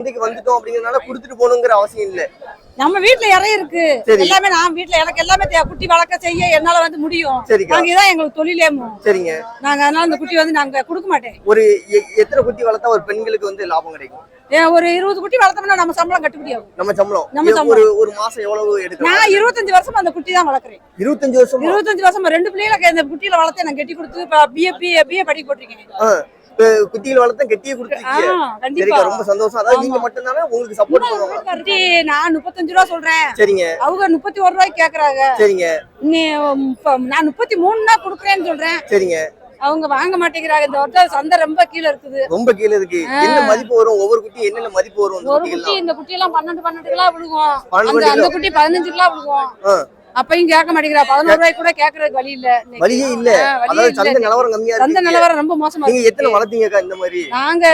சந்தைக்கு வந்துட்டோம் அப்படிங்கறதுனால குடுத்துட்டு போகணுங்கிற அவசியம் இல்ல. நம்ம வீட்ல இறை இருக்கு. எல்லாமே நான் வீட்ல எனக்கு எல்லாமே குட்டி வளர்க்க செய்ய என்னால வந்து முடியும். நாங்க இதான் எங்களுக்கு தொழிலேமோ சரிங்க. நாங்க அதனால இந்த குட்டி வந்து நாங்க கொடுக்க மாட்டேன். ஒரு எத்தனை குட்டி வளர்த்தா ஒரு பெண்களுக்கு வந்து லாபம் கிடைக்கும்? ஒரு இருபது குட்டி வளர்த்தோம்னா நம்ம சம்பளம் கட்டுப்படி ஆகும் நம்ம சம்பளம். நம்ம சம்பளம். ஒரு ஒரு மாசம் எவ்வளவு எடுக்கலாம் நான் இருபத்தஞ்சு வருஷமா அந்த குட்டி தான் வளர்க்குறேன். இருபத்தஞ்சு வருஷமா? இருபத்தஞ்சு வருஷமா ரெண்டு பிள்ளைகளை இந்த குட்டியில வளர்த்து நான் கட்டி கொடுத்து பிஏ பிஏ பிஏ படிக்க போட்டிருக்கேன். குட்டிகள் வளர்த்தா கெட்டியே கொடுத்துருக்கீங்க. ரொம்ப சந்தோஷம். அதாவது நீங்க ஆமா. மட்டும்தானே உங்களுக்கு சப்போர்ட் பண்ணுவாங்க. நான் முப்பத்தஞ்சு ரூபா சொல்றேன். சரிங்க. அவங்க முப்பத்தி ஒரு ரூபாய்க்கு கேக்குறாங்க. சரிங்க. நான் முப்பத்தி மூணு தான் கொடுக்குறேன்னு சொல்றேன். சரிங்க. அவங்க வாங்க மாட்டேங்கிறாங்க. இந்த வருஷம் சந்தை ரொம்ப கீழே இருக்குது. ரொம்ப கீழே இருக்கு. என்ன மதிப்பு வரும்? ஒவ்வொரு குட்டி என்னென்ன மதிப்பு வரும் ஒரு குட்டி இந்த குட்டி எல்லாம் பன்னெண்டு பன்னெண்டு கிலோ விழுகும் அந்த. குட்டி பதினஞ்சு கிலோ விழுகும். அப்பயும் கேட்க மாட்டேங்கிறா. பதினோரு ரூபாய்க்கு கூட கேக்குறதுக்கு வழி இல்ல. வழியே இல்ல. அதாவது. சந்தை நிலவரம் கம்மியா சந்தை நிலவரம் ரொம்ப மோசமா நீங்க. எத்தனை வளர்த்தீங்கக்கா இந்த மாதிரி? நாங்க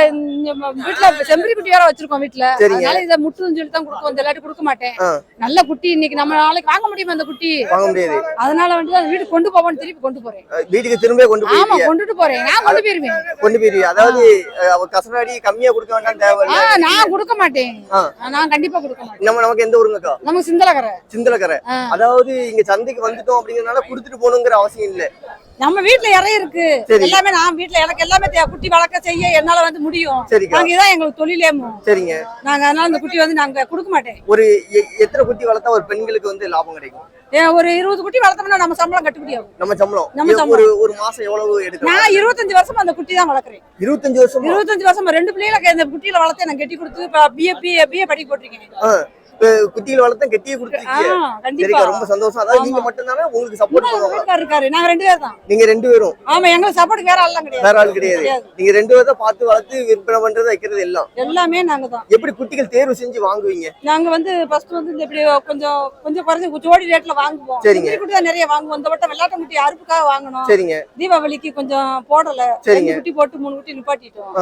வீட்ல செம்பரி குட்டி வேற வச்சிருக்கோம் வீட்ல. சரிங்க. அதனால இதை முட்டுன்னு சொல்லி தான் கொடுக்கும் இந்த இல்லாட்டி கொடுக்க மாட்டேன். நல்ல குட்டி இன்னைக்கு நம்ம நாளைக்கு வாங்க முடியுமா அந்த குட்டி? வாங்க முடியாது. அதனால வந்து அதை வீட்டுக்கு கொண்டு போவோம்னு திருப்பி கொண்டு போறேன். வீட்டுக்கு திரும்ப கொண்டு ஆமா போயிருவீங்க கொண்டுட்டு போறேன். நான் கொண்டு போயிருவேன். கொண்டு போயிருவீங்க அதாவது கசராடி கம்மியா கொடுக்க வேண்டாம் தேவை நான் கொடுக்க மாட்டேன். நான் கண்டிப்பா கொடுக்க மாட்டேன். நம்ம நமக்கு எந்த ஊருங்கக்கா? நமக்கு சிந்தலக்கரை. சிந்தலக்கரை. ஆ. அதாவது இங்க சந்தைக்கு வந்துட்டோம் அப்படிங்கறதுனால குடுத்துட்டு போகணுங்கிற அவசியம் இல்ல. நம்ம வீட்ல இறை இருக்கு. எல்லாமே நான் வீட்ல எனக்கு எல்லாமே குட்டி வளர்க்க செய்ய என்னால வந்து முடியும். நாங்க இதான் எங்களுக்கு தொழிலேமோ சரிங்க. நாங்க அதனால இந்த குட்டி வந்து நாங்க கொடுக்க மாட்டேன். ஒரு எத்தனை குட்டி வளர்த்தா ஒரு பெண்களுக்கு வந்து லாபம் கிடைக்கும்? ஒரு இருபது குட்டி வளர்த்தோம்னா நம்ம சம்பளம் கட்டுப்படி ஆகும். நம்ம சம்பளம். நம்ம. ஒரு ஒரு மாசம் எவ்வளவு எடுக்கலாம்? நான் இருபத்தஞ்சு வருஷமா அந்த குட்டி தான் வளர்க்குறேன். இருபத்தஞ்சு வருஷமா? இருபத்தஞ்சு வருஷமா ரெண்டு பிள்ளைகளை இந்த குட்டியில வளர்த்து நான் கட்டி கொடுத்து பிஏ பிஏ பிஏ படிக்க போட்டிருக்கேன். குட்டிகள் வளர்த்தா கெட்டியே கொடுத்துருக்கீங்க ரொம்ப சந்தோஷம். அதாவது நீங்க ஆமா. மட்டும்தானே உங்களுக்கு சப்போர்ட் பண்ணுவாங்க. இருக்காரு. நாங்க ரெண்டு பேர் தான். நீங்க ரெண்டு பேரும். ஆமா எங்களுக்கு சப்போர்ட் வேற ஆள்லாம் கிடையாது. வேற ஆள் கிடையாது. நீங்க ரெண்டு பேரும் தான் பார்த்து வளர்த்து விற்பனை பண்றது வைக்கிறது எல்லாம். எல்லாமே நாங்க தான். எப்படி குட்டிகள் தேர்வு செஞ்சு வாங்குவீங்க? நாங்க வந்து ஃபர்ஸ்ட் வந்து இந்த இப்படி கொஞ்சம் கொஞ்சம் குறைஞ்சு ஜோடி ரேட்ல வாங்குவோம். சரிங்க. குட்டி தான் நிறைய வாங்குவோம். இந்த வட்டம் வெள்ளாட்ட குட்டி அறுப்புக்காக வாங்கணும்? சரிங்க. தீபாவளிக்கு கொஞ்சம் போடல. சரிங்க. குட்டி போட்டு மூணு குட்டி நிப்பாட்டிட்டோம்.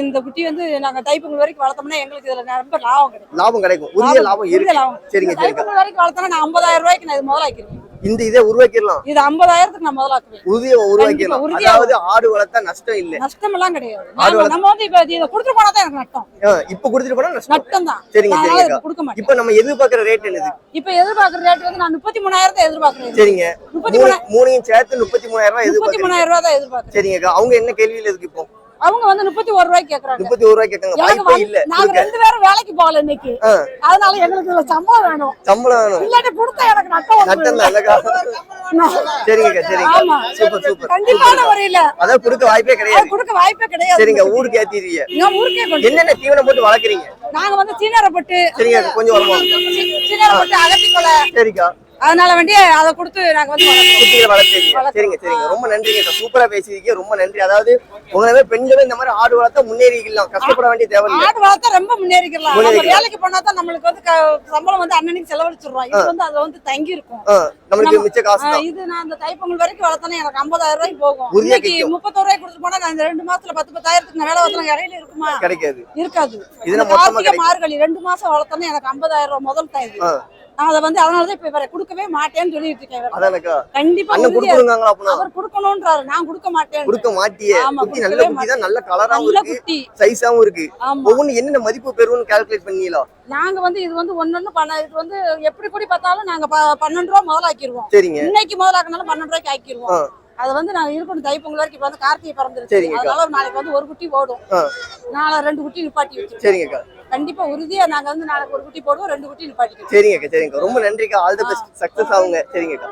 இந்த குட்டி வந்து நாங்க தைப்பொங்கல் வரைக்கும் வளர்த்தோம்னா எங்களுக்கு இதுல ரொம்ப லாபம் கிடைக்கும். லாபம் கிடைக்கும். உரிய லாபம் இருக்கு. லாபம். சரிங்க சரிங்க. தைப்பொங்கல் வரைக்கும் வளர்த்தோம்னா நான் ஐம்பதாயிரம் ரூபாய்க்கு நான் இது முதலாக்கிருவேன் இந்த இதை உருவாக்கிடலாம். இது ஐம்பதாயிரத்துக்கு நான் முதலாக்குவேன். உறுதியை உருவாக்கிடலாம். அதாவது ஆடு வளர்த்தா நஷ்டம் இல்ல. நஷ்டம் எல்லாம் கிடையாது நம்ம வந்து இப்ப இதை கொடுத்துட்டு போனா தான் எனக்கு நஷ்டம் இப்ப கொடுத்துட்டு போனா நஷ்டம். தான் சரிங்க சரிங்க. கொடுக்க மாட்டேன். இப்ப நம்ம எதிர்பார்க்கிற ரேட் என்னது? இப்ப எதிர்பார்க்குற ரேட் வந்து நான் முப்பத்தி மூணாயிரத்தை எதிர்பார்க்குறேன் சரிங்க. முப்பத்தி மூணு மூணா மூணையும் சேர்த்து முப்பத்தி மூணாயிரம் ரூபாய் முப்பத்தி மூணாயிரம் ரூபாய் தான் எதிர்பார்க்குறேன். சரிங்கக்கா அவங்க என்ன கேள்வியில இருக்கு இப்போ? அவங்க வந்து முப்பத்தி ஒரு ரூபாய்க்கு கேக்குறாங்க. முப்பத்தி ஒரு ரூபாய் வாய்ப்பே இல்ல. நாங்க. ரெண்டு பேரும் வேலைக்கு போகல இன்னைக்கு. அதனால எங்களுக்கு இதுல சம்பளம் வேணும். சம்பளம் வேணும். இல்லாட்டி கொடுத்தா எனக்கு நட்டம் நட்டம் இல்லக்கா. சரிங்க ஆமா. Super super. கண்டிப்பான முறையில அதாவது கொடுக்க வாய்ப்பே கிடையாது. கொடுக்க வாய்ப்பே கிடையாது. சரிங்க ஊருக்கு ஏத்திடுவீங்க நான் ஊருக்கே கொண்டு என்னென்ன தீவனம் போட்டு வளர்க்குறீங்க? நாங்க வந்து சீனரப்பட்டு. சரிங்க கொஞ்சம் வருமா சீனரப்பட்டு அகத்திக்கொலை சரிக்கா. அதனால வேண்டி அதை கொடுத்து நாங்க வந்து சரிங்க சரிங்க. ரொம்ப நன்றிங்க சூப்பரா பேசியிருக்கீங்க. ரொம்ப நன்றி. அதாவது உங்களை பெண்களும் இந்த மாதிரி ஆடு வளர்த்தா முன்னேறிக்கலாம். கஷ்டப்பட வேண்டிய தேவையில்லை. ஆடு வளர்த்தா ரொம்ப முன்னேறிக்கலாம். வேலைக்கு போனா தான் நம்மளுக்கு வந்து சம்பளம் வந்து அன்னன்னைக்கு செலவழிச்சிடுறோம். இது வந்து அது வந்து தங்கி இருக்கும் நம்மளுக்கு நம்ம- மிச்ச காசு இது நான் அந்த தைப்பொங்கல் வரைக்கும் வளர்த்தேன்னா எனக்கு ஐம்பதாயிரம் ரூபாய்க்கு போகும். இன்னைக்கு. முப்பத்தோரு ரூபாய் கொடுத்துட்டு போனா நான் இந்த ரெண்டு மாசத்துல பத்து பத்தாயிரத்துக்கு நான் வேலை வளர்த்தலாம் இடையில இருக்குமா? கிடைக்காது. இருக்காது. இதுல மொத்தமா. மார்கழி ரெண்டு மாசம் வளர்த்தோன்னா எனக்கு ஐம்பதாயிரம் ரூபாய் முதல் தாய். நான் அதை வந்து அதனாலதான் இப்ப இவரை கொடுக்கவே மாட்டேன்னு சொல்லிட்டு இருக்கேன் கண்டிப்பா அவர் கொடுக்கணும்ன்றாரு நான் கொடுக்க மாட்டேன் கொடுக்க மாட்டியே. குட்டி நல்ல குட்டி தான் நல்ல கலராவும் இருக்கு. சைஸாவும் இருக்கு. ஒவ்வொன்னு என்னென்ன மதிப்பு பெறுவோம்னு கால்குலேட் பண்ணீங்களா? நாங்க வந்து இது வந்து ஒன்னொன்னு பண்ண இது வந்து எப்படி கூடி பார்த்தாலும் நாங்க பன்னெண்டு ரூபா முதலாக்கிடுவோம் சரிங்க. இன்னைக்கு முதலாக்கினாலும் பன்னெண்டு ரூபாய்க்கு ஆக்கிடுவோம். அது வந்து நாங்க இருக்கணும் தைப்பொங்கல் வரைக்கும் இப்ப வந்து கார்த்திகை பிறந்துருச்சு சரிங்கக்கா. அதனால நாளைக்கு வந்து ஒரு குட்டி ஓடும் ஆ. நாளை ரெண்டு குட்டி நிப்பாட்டி வச்சிருக்கோம். சரிங்கக்கா கண்டிப்பா உறுதியா நாங்க வந்து நாளைக்கு ஒரு குட்டி போடுவோம் ரெண்டு குட்டி நிப்பாட்டிக்கிறோம் சரிங்கக்கா சரிங்கக்கா ரொம்ப நன்றிக்கா. ஆல் தி பெஸ்ட் சக்சஸ் ஆகுங்க. சரிங்கக்கா